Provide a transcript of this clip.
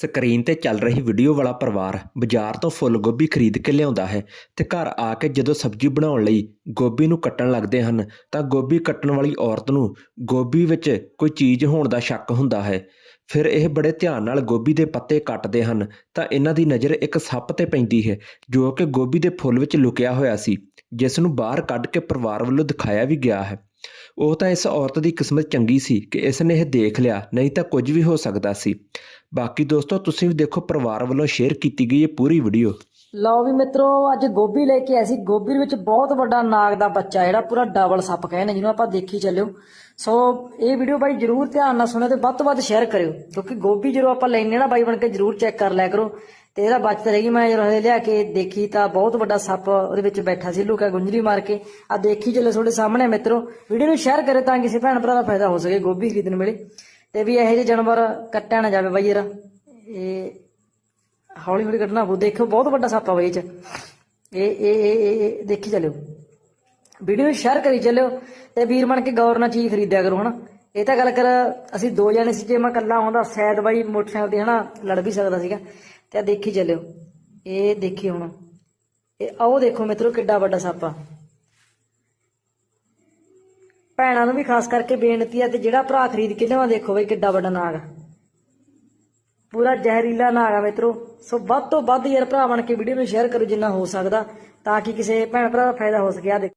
Screen ਤੇ ਚੱਲ ਰਹੀ ਵੀਡੀਓ ਵਾਲਾ ਪਰਿਵਾਰ ਬਾਜ਼ਾਰ ਤੋਂ ਫੁੱਲ ਗੋਭੀ ਖਰੀਦ ਕੇ ਲਿਆਉਂਦਾ ਹੈ ਤੇ ਘਰ ਆ ਕੇ ਜਦੋਂ ਸਬਜ਼ੀ ਬਣਾਉਣ ਲਈ ਗੋਭੀ ਨੂੰ ਕੱਟਣ ਲੱਗਦੇ ਹਨ, ਤਾਂ ਗੋਭੀ ਕੱਟਣ ਵਾਲੀ ਔਰਤ ਨੂੰ ਗੋਭੀ ਵਿੱਚ ਕੋਈ ਚੀਜ਼ ਹੋਣ ਦਾ ਸ਼ੱਕ ਹੁੰਦਾ ਹੈ। ਫਿਰ ਇਹ ਬੜੇ ਧਿਆਨ ਨਾਲ ਗੋਭੀ ਦੇ ਪੱਤੇ ਕੱਟਦੇ ਹਨ, ਤਾਂ ਇਹਨਾਂ ਦੀ ਨਜ਼ਰ ਇੱਕ ਸੱਪ ਤੇ ਪੈਂਦੀ ਹੈ, ਜੋ ਕਿ ਗੋਭੀ ਦੇ ਫੁੱਲ ਵਿੱਚ ਲੁਕਿਆ ਹੋਇਆ ਸੀ, ਜਿਸ ਨੂੰ ਬਾਹਰ ਕੱਢ ਕੇ ਪਰਿਵਾਰ ਵੱਲੋਂ ਦਿਖਾਇਆ ਵੀ ਗਿਆ ਹੈ। ਉਹ ਤਾਂ ਇਸ ਔਰਤ ਦੀ ਕਿਸਮਤ ਚੰਗੀ ਸੀ ਕਿ ਇਸ ਨੇ ਇਹ ਦੇਖ ਲਿਆ, ਨਹੀਂ ਤਾਂ ਕੁਝ ਵੀ ਹੋ ਸਕਦਾ ਸੀ। ਬਾਕੀ ਦੋਸਤੋ, ਤੁਸੀਂ ਵੀ ਦੇਖੋ ਪਰਿਵਾਰ ਵੱਲੋਂ ਸ਼ੇਅਰ ਕੀਤੀ ਗਈ ਇਹ ਪੂਰੀ ਵੀਡੀਓ ਲਓ ਵੀ ਮਿੱਤਰੋ, ਅੱਜ ਗੋਭੀ ਲੈ ਕੇ ਆਏ ਸੀ। ਗੋਭੀ ਵਿੱਚ ਬਹੁਤ ਵੱਡਾ ਨਾਗ ਦਾ ਬੱਚਾ, ਜਿਹੜਾ ਪੂਰਾ ਡਬਲ ਸੱਪ ਕਹਿੰਦੇ ਜਿਹਨੂੰ ਆਪਾਂ ਦੇਖੀ ਚੱਲਿਓ। ਸੋ, ਇਹ ਵੀਡੀਓ ਬਾਈ ਜਰੂਰ ਧਿਆਨ ਨਾਲ ਸੁਣਿਓ ਤੇ ਵੱਧ ਤੋਂ ਵੱਧ ਸ਼ੇਅਰ ਕਰਿਓ, ਕਿਉਂਕਿ ਗੋਭੀ ਜਦੋਂ ਆਪਾਂ ਲੈਣੇ ਨਾ ਬਾਈ, ਬਣ ਕੇ ਜਰੂਰ ਚੈੱਕ ਕਰ ਲਿਆ ਕਰੋ। ਤੇ ਇਹਦਾ ਬਚਤ ਰਹੇਗੀ ਮੈਂ ਜਦੋਂ ਹਲੇ ਲਿਆ ਕੇ ਦੇਖੀ ਤਾਂ ਬਹੁਤ ਵੱਡਾ ਸੱਪ ਉਹਦੇ ਵਿੱਚ ਬੈਠਾ ਸੀ ਲੁਕਿਆ ਗੁੰਝਰੀ ਮਾਰ ਕੇ। ਆ ਦੇਖੀ ਚੱਲੋ ਤੁਹਾਡੇ ਸਾਹਮਣੇ ਮਿੱਤਰੋ, ਵੀਡੀਓ ਨੂੰ ਸ਼ੇਅਰ ਕਰਿਓ ਤਾਂ ਕਿਸੇ ਭੈਣ ਭਰਾ ਦਾ ਫਾਇਦਾ ਹੋ ਸਕੇ ਗੋਭੀ ਖਰੀਦਣ ਵੇਲੇ। ਤੇ ਵੀ ਇਹੋ ਜਿਹੇ ਜਾਨਵਰ ਕੱਟਿਆ ਨਾ ਜਾਵੇ ਬਾਈ ਯਾਰ ਇਹ ਹੌਲੀ ਹੌਲੀ ਕੱਢਣਾ ਪਊ। ਦੇਖੋ ਬਹੁਤ ਵੱਡਾ ਸੱਪ ਆ ਬਈ ਚ। ਇਹ ਇਹ ਇਹ, ਇਹ- ਦੇਖੀ ਚੱਲਿਓ। ਵੀਡੀਓ ਨੂੰ ਸ਼ੇਅਰ ਕਰੀ ਚੱਲਿਓ ਤੇ ਵੀਰ ਬਣ ਕੇ ਗੌਰ ਨਾਲ ਚੀਜ਼ ਖਰੀਦਿਆ ਕਰੋ, ਹਨਾ? ਇਹ ਤਾਂ ਗੱਲ ਕਰ, ਅਸੀਂ ਦੋ ਜਣੇ ਸੀ ਜੇ ਮੈਂ ਇਕੱਲਾ ਹੁੰਦਾ ਸ਼ਾਇਦ ਬਾਈ ਮੋਟਰਸਾਈਕਲ ਤੇ, ਹਨਾ, ਲੜ ਵੀ ਸਕਦਾ ਸੀਗਾ। ਤੇ ਆਹ ਦੇਖੀ ਚੱਲਿਓ। ਇਹ ਦੇਖੀ ਹੁਣ। ਇਹ ਆਓ ਦੇਖੋ ਮਿੱਤਰੋ, ਕਿੱਡਾ ਵੱਡਾ ਸੱਪ ਆ। ਭੈਣਾਂ ਨੂੰ ਵੀ ਖਾਸ ਕਰਕੇ ਬੇਨਤੀ ਆ ਤੇ ਜਿਹੜਾ ਭਰਾ ਖਰੀਦ ਕੇ ਲਿਆਵਾ, ਦੇਖੋ ਬਈ ਕਿੱਡਾ ਵੱਡਾ ਨਾਗ ਆ। ਪੂਰਾ ਜ਼ਹਿਰੀਲਾ ਨਾ ਆ ਮਿੱਤਰੋ। ਸੋ ਵੱਧ ਤੋਂ ਵੱਧ ਯਾਰ ਭਰਾ ਬਣ ਕੇ ਵੀਡੀਓ ਨੂੰ ਸ਼ੇਅਰ ਕਰੋ ਜਿੰਨਾ ਹੋ ਸਕਦਾ, ਤਾਂ ਕਿ ਕਿਸੇ ਭੈਣ ਭਰਾ ਦਾ ਫਾਇਦਾ ਹੋ ਸਕੇ। ਆ ਦੇਖੋ।